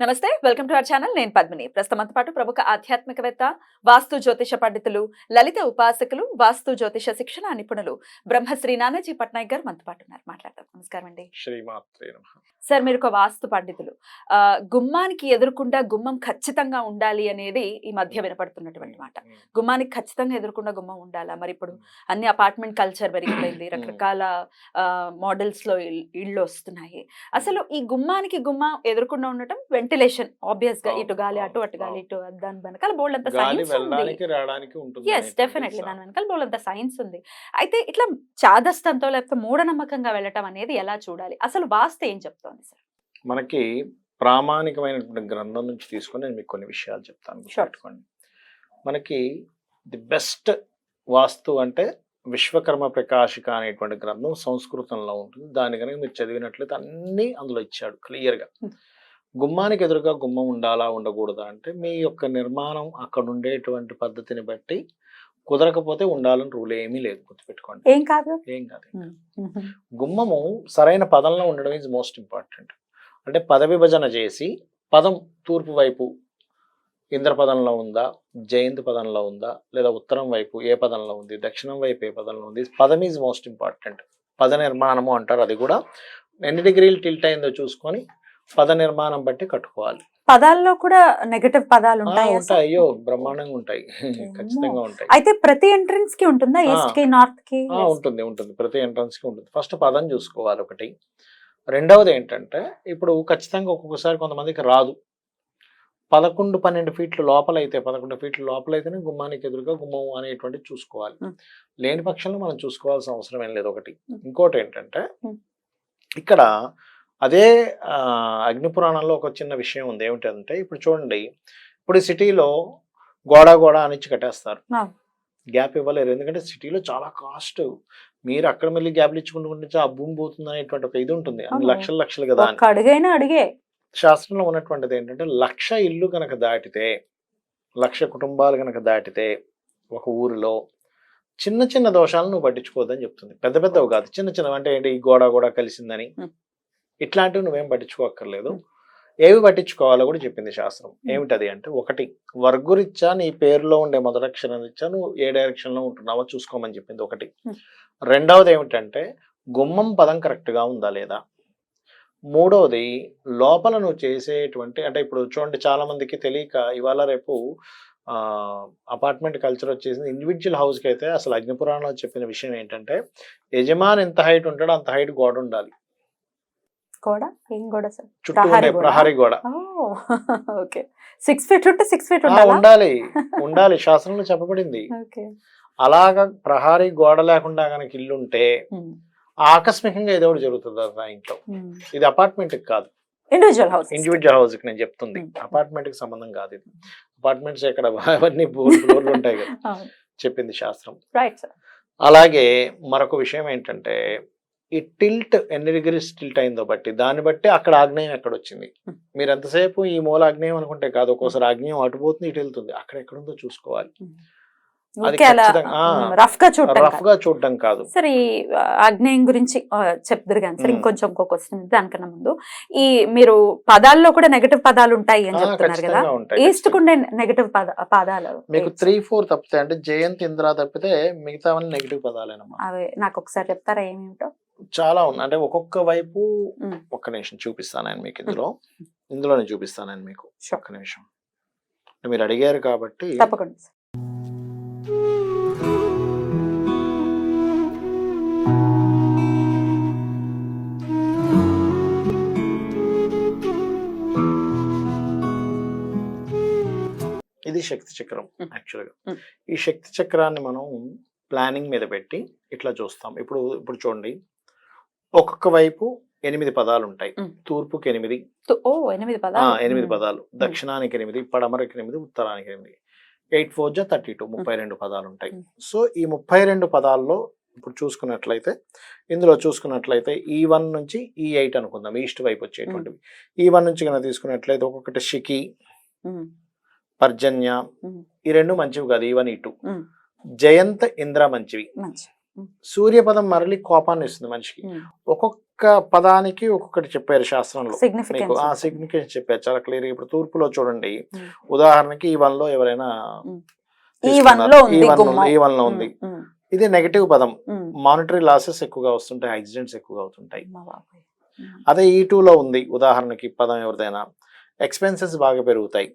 నమస్తే welcome to our channel. నేను పద్మిని. ప్రస్తుతంతో పాటు ప్రముఖ ఆధ్యాత్మికవేత్త వాస్తు జ్యోతిష పండితులు లలిత ఉపాసకులు వాస్తు జ్యోతిష శిక్షణ నిపుణులు బ్రహ్మశ్రీ నానాజీ పట్నాయక్ గారు మనతో పాటు ఉన్నారు. మాట్లాడతాం నమస్కారం అండి. సార్ మీరు ఒక వాస్తు పండితులు. గుమ్మానికి ఎదురుకుండా గుమ్మం ఖచ్చితంగా ఉండాలి అనేది ఈ మధ్య వినపడుతున్నటువంటి మాట. గుమ్మానికి ఖచ్చితంగా ఎదురుకుండా గుమ్మం ఉండాలా? మరి ఇప్పుడు అన్ని అపార్ట్మెంట్ కల్చర్ పెరిగిపోయింది. రకరకాల మోడల్స్లో ఇళ్ళు వస్తున్నాయి. అసలు ఈ గుమ్మానికి గుమ్మం ఎదురుకుండా ఉండటం వెంటిలేషన్ ఆబ్వియస్గా ఇటు గాలి అటు అటు గాలి. ఇటు దాని వెనకాల బోల్డ్ అంత సైన్స్ ఉంది. ఎస్ డెఫినెట్లీ దాని వెనకాల బోల్ అంత సైన్స్ ఉంది. అయితే ఇట్లా చాదస్తంతో లేకపోతే మూఢనమ్మకంగా వెళ్ళటం అనేది ఎలా చూడాలి? అసలు వాస్తు ఏం చెప్తోంది సార్? మనకి ప్రామాణికమైనటువంటి గ్రంథం నుంచి తీసుకొని నేను మీకు కొన్ని విషయాలు చెప్తాను. గుర్తుపెట్టుకోండి. మనకి ది బెస్ట్ వాస్తు అంటే విశ్వకర్మ ప్రకాశిక అనేటువంటి గ్రంథం సంస్కృతంలో ఉంటుంది. దాని కనుక మీరు చదివినట్లయితే అన్నీ అందులో ఇచ్చాడు క్లియర్గా. గుమ్మానికి ఎదురుగా గుమ్మం ఉండాలా ఉండకూడదా? అంటే మీ యొక్క నిర్మాణం అక్కడ ఉండేటువంటి పద్ధతిని బట్టి కుదరకపోతే ఉండాలని రూల్ ఏమీ లేదు. గుర్తుపెట్టుకోండి. ఏం కాదు? ఏం కాదు గుమ్మము సరైన పదంలో ఉండడం ఈజ్ మోస్ట్ ఇంపార్టెంట్ అంటే పద విభజన చేసి పదం తూర్పు వైపు ఇంద్ర పదంలో ఉందా జయంతి పదంలో ఉందా లేదా ఉత్తరం వైపు ఏ పదంలో ఉంది దక్షిణం వైపు ఏ పదంలో ఉంది పదం ఈజ్ మోస్ట్ ఇంపార్టెంట్ పద నిర్మాణము అంటారు అది కూడా. ఎన్ని డిగ్రీలు టిల్ట్ అయిందో చూసుకొని పద నిర్మాణం బట్టి కట్టుకోవాలి. పదాల్లో కూడా నెగటివ్ పదాలు ఉంటాయి ఉంటాయి. అయ్యో బ్రహ్మాండంగా ఉంటాయి. ఖచ్చితంగా ఉంటాయి. అయితే ప్రతి ఎంట్రన్స్కి ఉంటుందా. ఈస్ట్కి నార్త్కి? ఉంటుంది ఉంటుంది. ప్రతి ఎంట్రన్స్కి ఉంటుంది. ఫస్ట్ పదం చూసుకోవాలి ఒకటి. రెండవది ఏంటంటే ఇప్పుడు ఖచ్చితంగా ఒక్కొక్కసారి కొంతమందికి రాదు. పదకొండు పన్నెండు ఫీట్ల లోపల అయితే పదకొండు ఫీట్ల లోపల అయితేనే గుమ్మానికి ఎదురుగా గుమ్మం అనేటువంటి చూసుకోవాలి. లేని పక్షంలో మనం చూసుకోవాల్సిన అవసరం ఏం లేదు ఒకటి. ఇంకోటి ఏంటంటే. ఇక్కడ అదే ఆ, అగ్ని పురాణంలో ఒక చిన్న విషయం ఉంది. ఏమిటంటే ఇప్పుడు చూడండి. ఇప్పుడు సిటీలో గోడ గోడ అనిచ్చి కట్టేస్తారు. గ్యాప్ ఇవ్వలేరు. ఎందుకంటే సిటీలో చాలా కాస్ట్. మీరు అక్కడ మళ్ళీ గ్యాప్లు ఇచ్చుకుంటూ ఆ భూమి పోతుంది అనేటువంటి ఒక ఇది ఉంటుంది. అన్ని. లక్షలు లక్షలు కదా అడుగైనా అడిగే. శాస్త్రంలో ఉన్నటువంటిది ఏంటంటే లక్ష ఇల్లు కనుక దాటితే లక్ష కుటుంబాలు కనుక దాటితే ఒక ఊరిలో చిన్న చిన్న దోషాలను నువ్వు పట్టించుకోవద్దని చెప్తుంది. పెద్ద పెద్దవి కాదు. చిన్న చిన్నవి అంటే ఏంటి? ఈ గోడ కూడా కలిసిందని. ఇట్లాంటివి నువ్వేం పట్టించుకోక్కర్లేదు. ఏవి పట్టించుకోవాలో కూడా చెప్పింది శాస్త్రం. ఏమిటది అంటే ఒకటి వర్గురిచ్చా నీ పేరులో ఉండే మొదలక్షరం ఇచ్చా నువ్వు ఏ డైరెక్షన్లో ఉంటున్నావో చూసుకోమని చెప్పింది ఒకటి. రెండవది ఏమిటంటే గుమ్మం పదం కరెక్ట్గా ఉందా లేదా మూడవది లోపల నువ్వు చేసేటువంటి అంటే ఇప్పుడు చూడండి చాలా మందికి తెలియక ఇవాళ రేపు అపార్ట్మెంట్ కల్చర్ వచ్చేసింది ఇండివిజువల్ హౌస్కి అయితే అసలు అగ్నిపురాణంలో చెప్పిన విషయం ఏంటంటే యజమాని ఎంత హైట్ ఉంటాడో అంత హైట్ గోడ ఉండాలి కూడా ఏం కూడా సార్? ప్రహరీ గోడ? గోడ. ఓకే. సిక్స్ ఫీట్ ఉంటే సిక్స్ ఫీట్ ఉండాలా? ఉండాలి. శాస్త్రంలో చెప్పబడింది. అలాగా ప్రహారీ గోడ లేకుండా కనుక ఇల్లు ఉంటే ఆకస్మికంగా ఏదో ఒకటి జరుగుతుంది ఆ ఇంట్లో. ఇది అపార్ట్మెంట్ కాదు. ఇండివిజువల్ హౌస్ ఇండివిజువల్ హౌస్కి నేను చెప్తుంది. అపార్ట్మెంట్కి సంబంధం కాదు ఇది. అపార్ట్మెంట్స్ ఎక్కడ అవన్నీ ఫ్లోర్లు ఉంటాయి కదా. చెప్పింది శాస్త్రం. రైట్ సార్ అలాగే మరొక విషయం ఏంటంటే ఈ టిల్ట్ ఎన్ని డిగ్రీస్ టిల్ట్ అయిందో బట్టి దాన్ని బట్టి అక్కడ ఆగ్నేయం ఎక్కడ వచ్చింది. మీరు ఎంతసేపు ఈ మూల ఆగ్నేయం అనుకుంటే కాదు ఒక్కోసారి ఆగ్నేయం అటు పోతుంది ఇటు వెళ్తుంది. అక్కడ ఎక్కడుందో చూసుకోవాలి. రఫ్గా చూడటం రఫ్గా చూడడం కాదు సరే ఈ ఆగ్నేయం గురించి ఆ, చెప్దురు కానీ సరే. ఇంకొంచెం ఇంకో క్వశ్చన్ దానికన్నా ముందు ఈ మీరు పదాల్లో కూడా నెగటివ్ పదాలు ఉంటాయి అని చెప్తున్నారు కదా ఈస్ట్. కుండే నెగటివ్ పద పదాలు మీకు? త్రీ ఫోర్ తప్పితే అంటే జయంత్ ఇంద్ర తప్పితే మిగతావన్నీ నెగిటివ్ పదాలేనమ్మా అవి నాకు ఒకసారి చెప్తారా ఏమేమిటో చాలా ఉన్నాయి అంటే ఒక్కొక్క వైపు. ఒక్క నిమిషం చూపిస్తాను నేను మీకు ఇందులో ఇందులోనే చూపిస్తాను నేను మీకు. ఒక్క నిమిషం మీరు అడిగారు కాబట్టి తప్పకుండా. ఇది శక్తి చక్రం. యాక్చువల్గా. ఈ శక్తి చక్రాన్ని మనం ప్లానింగ్ మీద పెట్టి ఇట్లా చూస్తాం. ఇప్పుడు ఇప్పుడు చూడండి. ఒక్కొక్క వైపు ఎనిమిది పదాలు ఉంటాయి. తూర్పుకి ఎనిమిది. ఎనిమిది. పదాలు. దక్షిణానికి ఎనిమిది పడమరకి ఎనిమిది ఉత్తరానికి ఎనిమిది. ఎయిట్ ఫోర్ జా థర్టీ టూ ముప్పై రెండు పదాలు ఉంటాయి. సో ఈ ముప్పై రెండు పదాల్లో ఇప్పుడు చూసుకున్నట్లయితే ఇందులో చూసుకున్నట్లయితే ఈ వన్ నుంచి ఈ ఎయిట్ అనుకుందాం ఈస్ట్ వైపు వచ్చేటువంటివి. ఈ వన్ నుంచి కనుక తీసుకున్నట్లయితే ఒక్కొక్కటి షికి పర్జన్య ఈ రెండు మంచివి కాదు ఈ వన్ ఈ టూ. జయంత్ ఇంద్ర మంచివి. మంచి సూర్యపదం మరలి కోపాన్ని ఇస్తుంది మనిషికి. ఉమ్, ఒక్కొక్క పదానికి ఒక్కొక్కటి చెప్పారు శాస్త్రంలో. మీకు ఆ. సిగ్నిఫికెన్స్ చెప్పారు. చాలా క్లియర్ ఇప్పుడు తూర్పులో చూడండి. ఉదాహరణకి ఈ వన్లో ఎవరైనా. ఈ తీసుకున్నారు. వన్లో ఈ ఉంది ఇది నెగటివ్ పదం. మానిటరీ లాసెస్ ఎక్కువగా వస్తుంటాయి యాక్సిడెంట్స్ ఎక్కువగా అవుతుంటాయి అదే ఈ లో ఉంది. ఉదాహరణకి పదం ఎవరిదైనా. ఎక్స్పెన్సెస్ బాగా పెరుగుతాయి.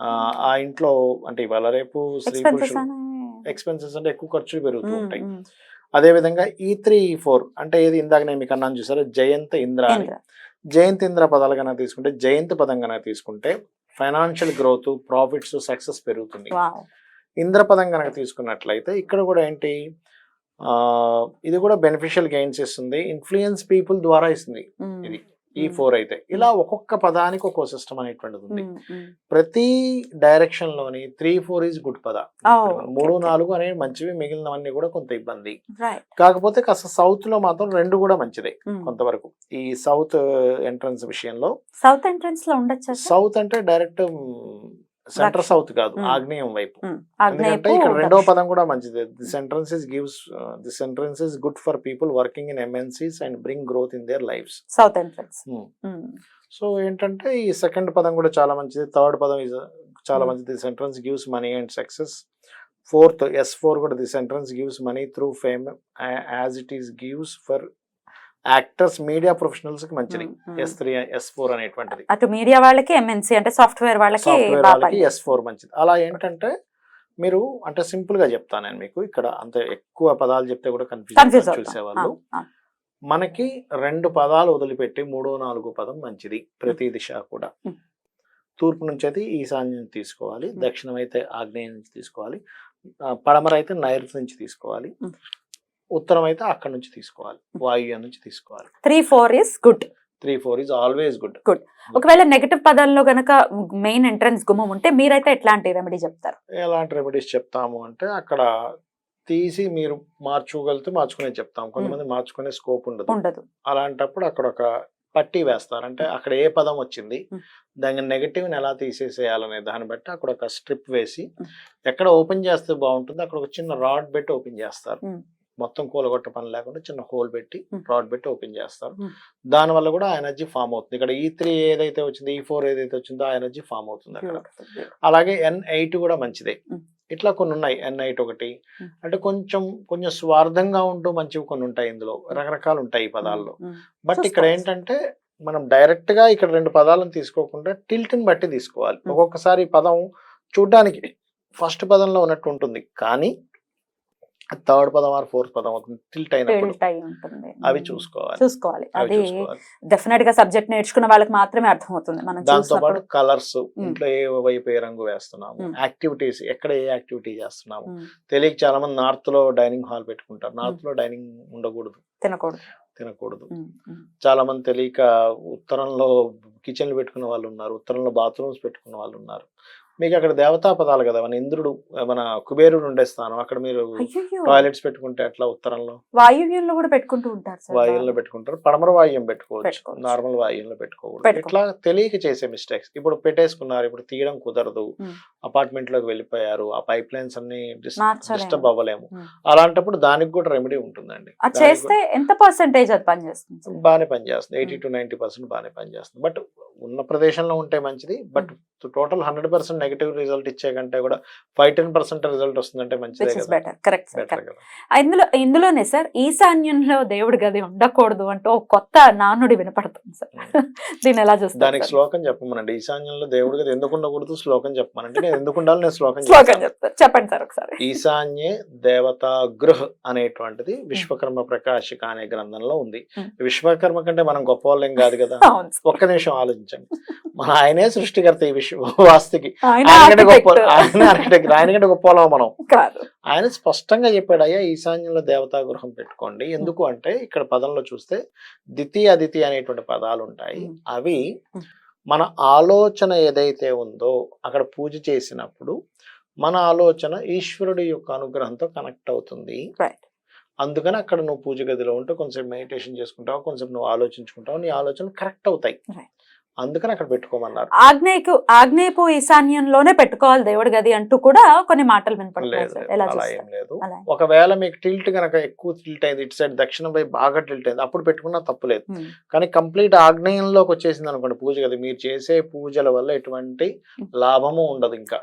ఆ, ఆ ఇంట్లో అంటే ఇవాళ రేపు స్త్రీ పురుషులు ఎక్స్పెన్సెస్ అంటే ఎక్కువ ఖర్చులు పెరుగుతూ ఉంటాయి. ఉమ్. అదే విధంగా ఈ త్రీ ఈ ఫోర్ అంటే ఏది? ఇందాక నేను మీకు అన్నాను చూసారా? జయంత్ ఇంద్ర అని. జయంత్ ఇంద్ర పదాలు కనుక తీసుకుంటే జయంత్ పదం కనుక తీసుకుంటే ఫైనాన్షియల్ గ్రోత్ ప్రాఫిట్స్ సక్సెస్ పెరుగుతుంది. ఇంద్ర పదం కనుక తీసుకున్నట్లయితే ఇక్కడ కూడా ఏంటి? ఇది కూడా బెనిఫిషియల్ గెయిన్స్ ఇస్తుంది. ఇన్ఫ్లుయెన్స్ పీపుల్ ద్వారా ఇస్తుంది. ఇది. ఈ ఫోర్ అయితే ఇలా ఒక్కొక్క పదానికి ఒక్కో సిస్టమ్ అనేటువంటిది ఉంది. ప్రతి డైరెక్షన్లోని త్రీ ఫోర్ ఈజ్ గుడ్ పద మూడు. నాలుగు అనేవి మంచివి మిగిలినవన్నీ కూడా కొంత ఇబ్బంది. కాకపోతే కాస్త సౌత్లో మాత్రం రెండు కూడా మంచిదే. కొంతవరకు ఈ సౌత్ ఎంట్రన్స్ విషయంలో సౌత్ ఎంట్రన్స్లో ఉండొచ్చా? సౌత్ అంటే డైరెక్ట్ సెంటర్. సౌత్ కాదు. ఆగ్నేయం వైపు. ఎందుకంటే ఇక్కడ రెండో. పదం కూడా మంచిది. This entrance is gives this entrance is good for people working in MNCs and bring growth in their lifes south entrance so ఏంటంటే ఈ సెకండ్ పదం కూడా చాలా మంచిది. థర్డ్ పదం ఇస్ చాలా Hmm. మంచిది. This entrance gives money and success fourth S four కూడా this entrance gives money through fame as it is gives for actors media ప్రొఫెషనల్స్కి మంచిది. ఎస్ త్రీ ఎస్ ఫోర్ అనేటువంటిది అటు మీడియా వాళ్ళకి ఎంఎన్సీ అంటే software వాళ్ళకి yes. Four మంచిది అలా ఏంటంటే మీరు అంటే సింపుల్గా చెప్తాను నేను మీకు ఇక్కడ అంత ఎక్కువ పదాలు చెప్తే కూడా కన్ఫ్యూజ్ చూసేవాళ్ళు. మనకి రెండు పదాలు వదిలిపెట్టి మూడో నాలుగో పదం మంచిది ప్రతి దిశ కూడా. తూర్పు నుంచి అయితే ఈశాన్యం తీసుకోవాలి. దక్షిణం అయితే ఆగ్నేయం నుంచి తీసుకోవాలి పడమర అయితే నైరుతి నుంచి తీసుకోవాలి. ఉత్తరం అయితే అక్కడ నుంచి తీసుకోవాలి. వాయువ్యం నుంచి తీసుకోవాలి. Three four is good three four is always good ఒకవేళ నెగటివ్ పదాల్లో గనక మెయిన్ ఎంట్రన్స్ గుమ్మం ఉంటే మీరైతే ఎట్లాంటి రెమెడీ చెప్తారు? ఎలాంటి రెమెడీస్ చెప్తాము అంటే అక్కడ తీసి మీరు మార్చుకోగలిగితే మార్చుకునే చెప్తాం. కొంతమంది మార్చుకునే స్కోప్ ఉండదు. ఉండదు. అలాంటప్పుడు అక్కడ ఒక పట్టి వేస్తారు. అంటే అక్కడ ఏ పదం వచ్చింది. దాని నెగటివ్ని ఎలా తీసేసేయాలనే దాన్ని బట్టి అక్కడ ఒక స్ట్రిప్ వేసి. ఎక్కడ ఓపెన్ చేస్తే బాగుంటుంది అక్కడ ఒక చిన్న రాడ్ పెట్టి ఓపెన్ చేస్తారు. మొత్తం కూలగొట్ట పని లేకుండా చిన్న హోల్ పెట్టి. రాడ్ పెట్టి ఓపెన్ చేస్తారు. దాని వల్ల కూడా ఆ ఎనర్జీ ఫామ్ అవుతుంది ఇక్కడ ఈ త్రీ ఏదైతే వచ్చిందో ఈ ఫోర్ ఏదైతే వచ్చిందో ఆ ఎనర్జీ ఫామ్ అవుతుంది అక్కడ అలాగే ఎన్ ఎయిట్ కూడా మంచిదే. ఇట్లా కొన్ని ఉన్నాయి ఎన్ ఎయిట్ ఒకటి. అంటే కొంచెం కొంచెం స్వార్థంగా ఉంటూ మంచివి కొన్ని ఉంటాయి ఇందులో రకరకాలు ఉంటాయి ఈ పదాల్లో బట్ ఇక్కడ. ఏంటంటే మనం డైరెక్ట్గా ఇక్కడ రెండు పదాలను తీసుకోకుండా టిల్ట్ని బట్టి తీసుకోవాలి. ఒక్కొక్కసారి ఈ పదం చూడ్డానికి ఫస్ట్ పదంలో ఉన్నట్టు ఉంటుంది కానీ థర్డ్ పదం ఆర్ ఫోర్త్ పదం అవుతుంది. టిల్ట్ అయినప్పుడు అవి. చూసుకోవాలి. చూసుకోవాలి. అది డెఫినెట్గా సబ్జెక్ట్ నేర్చుకున్న వాళ్ళకి మాత్రమే అర్థమవుతుంది. మనం దాంతో పాటు కలర్స్. ఇంట్లో ఏ వైపు ఏ రంగు వేస్తున్నాము. యాక్టివిటీస్ ఎక్కడ ఏ యాక్టివిటీ చేస్తున్నాము? తెలియక చాలా మంది నార్త్లో డైనింగ్ హాల్ పెట్టుకుంటారు. నార్త్లో డైనింగ్ ఉండకూడదు. తినకూడదు. తినకూడదు. చాలా మంది తెలియక ఉత్తరంలో కిచెన్లు పెట్టుకున్న వాళ్ళు ఉన్నారు. ఉత్తరంలో బాత్రూమ్స్ పెట్టుకున్న వాళ్ళు ఉన్నారు. మీకు అక్కడ దేవతా పదాలు కదా మన ఇంద్రుడు మన కుబేరుడు ఉండే స్థానం అక్కడ మీరు టాయిలెట్స్ పెట్టుకుంటే అట్లా ఉత్తరంలో వాయువ్యంలో కూడా పెట్టుకుంటూ ఉంటారు వాయువుల్లో పెట్టుకుంటారు పడమర వాయువ్యం పెట్టుకోవచ్చు. నార్మల్ వాయువుల్లో పెట్టుకోకూడదు పెట్టుకో- ఇట్లా తెలియక చేసే మిస్టేక్స్ ఇప్పుడు పెట్టేసుకున్నారు ఇప్పుడు తీయడం కుదరదు. అపార్ట్మెంట్లోకి వెళ్ళిపోయారు ఆ పైప్ లైన్స్ అన్ని. డిస్టర్బ్ అవ్వలేము. అలాంటప్పుడు దానికి కూడా రెమెడీ ఉంటుందండి చేస్తే ఎంత పర్సెంటేజ్ అది పనిచేస్తుంది? బాగానే పనిచేస్తుంది ఎయిటీ. టు నైన్టీ పర్సెంట్ బాగానే పనిచేస్తుంది బట్ ఉన్న ప్రదేశంలో ఉంటే మంచిది but total hundred percent negative result ఇచ్చే కంటే కూడా ఫైవ్ టెన్ పర్సెంట్ రిజల్ట్ వస్తుందంటే మంచిదే బెటర్ కరెక్ట్ ఇందులో ఇందులోనే సార్ ఈశాన్యంలో దేవుడి గది ఉండకూడదు అంటూ ఒక కొత్త నానుడి వినపడుతుంది సార్ దీన్ని ఎలా చూస్తారు దానికి? శ్లోకం చెప్పమనండి. ఈశాన్యంలో దేవుడికి అది ఎందుకు ఉండకూడదు? శ్లోకం చెప్పమనంటే నేను ఎందుకు ఉండాలి? నేను శ్లోకం శ్లోకం చెప్తాను. చెప్పండి సార్ ఒకసారి. ఈశాన్యే దేవతా గృహ్ అనేటువంటిది విశ్వకర్మ ప్రకాశిక అనే గ్రంథంలో ఉంది. Mm. విశ్వకర్మ కంటే మనం గొప్ప వాళ్ళేం కాదు. కదా. ఒక్క నిమిషం ఆలోచించండి. మన ఆయనే సృష్టికర్త ఈ విశ్వ వాస్తుకి ఆయన ఆయనకంటే గొప్ప. ఆయన ఆర్కిటెక్ట్ ఆయనకంటే గొప్ప మనం ఆయన స్పష్టంగా చెప్పాడు అయ్యా ఈశాన్యంలో దేవతా గృహం పెట్టుకోండి ఎందుకు అంటే ఇక్కడ పదంలో చూస్తే దితి అదితి అనేటువంటి పదాలు ఉంటాయి. అవి. మన ఆలోచన ఏదైతే ఉందో అక్కడ పూజ చేసినప్పుడు మన ఆలోచన ఈశ్వరుడి యొక్క అనుగ్రహంతో కనెక్ట్ అవుతుంది అందుకని అక్కడ నువ్వు పూజ గదిలో ఉంటే కొంచెం మెడిటేషన్ చేసుకుంటావు కొంచెం నువ్వు ఆలోచించుకుంటావు నీ ఆలోచనలు కరెక్ట్ అవుతాయి. అందుకని అక్కడ పెట్టుకోమన్నారు. ఆగ్నేయకు ఆగ్నేయపు ఈశాన్యంలోనే పెట్టుకోవాలి దేవుడి గది అంటూ కూడా కొన్ని మాటలు వినపడుతున్నాయి లేదు సార్. లేదు, ఎలా అలా ఏం లేదు. ఒకవేళ మీకు టిల్ట్ కనుక ఎక్కువ టిల్ట్ అయింది ఇటు సైడ్ దక్షిణం వైపు బాగా టిల్ట్ అయింది అప్పుడు పెట్టుకున్నా తప్పు లేదు. ఉమ్, కానీ కంప్లీట్ ఆగ్నేయంలోకి వచ్చేసింది అనుకోండి పూజ గది మీరు చేసే పూజల వల్ల ఎటువంటి లాభము ఉండదు ఇంకా.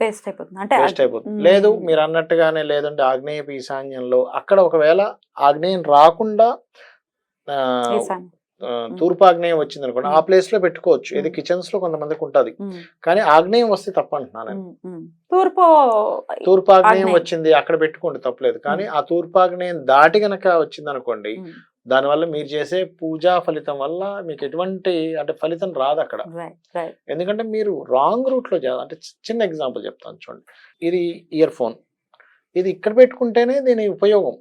వేస్ట్ అయిపోతుంది. అంటే వేస్ట్ అయిపోతుంది. లేదు మీరు అన్నట్టుగానే లేదంటే ఆగ్నేయ ఈశాన్యంలో అక్కడ ఒకవేళ ఆగ్నేయం రాకుండా తూర్పు ఆగ్నేయం వచ్చింది అనుకోండి ఆ. ప్లేస్లో పెట్టుకోవచ్చు ఇది. కిచెన్స్లో కొంతమందికి ఉంటది కానీ ఆగ్నేయం వస్తే తప్ప అంటున్నాను నేను. ఉమ్, ఉమ్. తూర్పు తూర్పు ఆగ్నేయం. వచ్చింది అక్కడ పెట్టుకోండి తప్పలేదు కానీ ఆ తూర్పు ఆగ్నేయం దాటి గనక వచ్చింది అనుకోండి దానివల్ల మీరు చేసే పూజా ఫలితం వల్ల మీకు ఎటువంటి అంటే ఫలితం రాదు అక్కడ. ఎందుకంటే మీరు రాంగ్ రూట్లో అంటే చిన్న ఎగ్జాంపుల్ చెప్తాను చూడండి ఇది ఇయర్ ఫోన్ ఇది ఇక్కడ పెట్టుకుంటేనే దీని ఉపయోగం.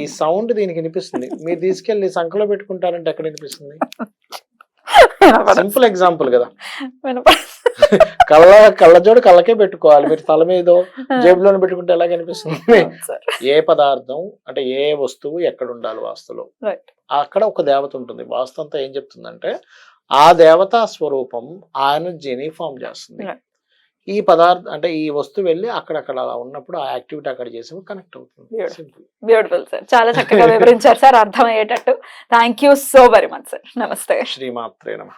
ఈ సౌండ్ దీనికి వినిపిస్తుంది. మీరు తీసుకెళ్ళి సంఖలో పెట్టుకుంటారంటే ఎక్కడ వినిపిస్తుంది. సింపుల్ ఎగ్జాంపుల్ కదా. కళ్ళ కళ్ళజోడు కళ్ళకే పెట్టుకోవాలి. మీరు తల మీద జేబులోనే పెట్టుకుంటే ఎలా కనిపిస్తుంది. ఏ పదార్థం అంటే ఏ వస్తువు ఎక్కడ ఉండాలి వాస్తులో. అక్కడ ఒక దేవత ఉంటుంది. వాస్తు అంతా ఏం చెప్తుందంటే ఆ దేవతా స్వరూపం ఆ ఎనర్జీని ఫామ్ చేస్తుంది. ఈ పదార్థం అంటే ఈ వస్తువు వెళ్ళి అక్కడక్కడ అలా ఉన్నప్పుడు ఆ యాక్టివిటీ అక్కడ చేసి కనెక్ట్ అవుతుంది. బ్యూటిఫుల్ సార్ చాలా చక్కగా వివరించారు సార్ అర్థమయ్యేటట్టు. Thank you so very much sir నమస్తే. శ్రీమాత్రే నమ.